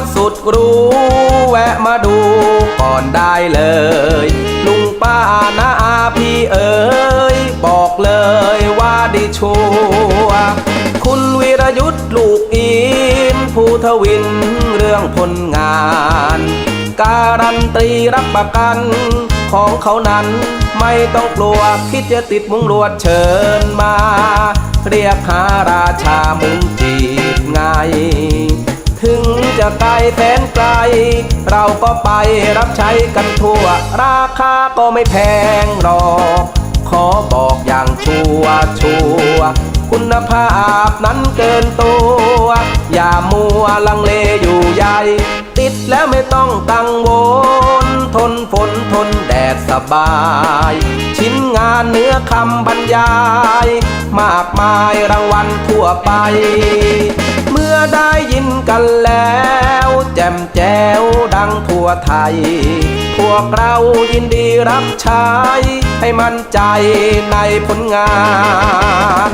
ดสุดรู้แวะมาดูก่อนได้เลย ลุงป้านาอาพี่เอ๋ยบอกเลยว่าดีชัวคุณวีรยุทธ์ลูกอินภูทวินเรื่องผลงาน การันตรีรับประกันของเขานั้นไม่ต้องกลัวคิดจะติดมุงลวดเชิญมา เรียกหาราชามุง จะไกลแสนไกล เราก็ไปรับใช้กันทั่ว ราคาก็ไม่แพงหรอก ขอบอกอย่างชัวร์ชัวคุณภาพนั้นเกินตัว อย่ามัวลังเลอยู่ใหญ่ ติดแล้วไม่ต้องกังวล ทนฝนทนแดดสบาย ชิ้นงานเนื้อคำบรรยาย มากมายรางวัลทั่วไป เมื่อได้ยินกัน ทั่วไทย พวกเรายินดีรับใช้ให้มั่นใจในผลงาน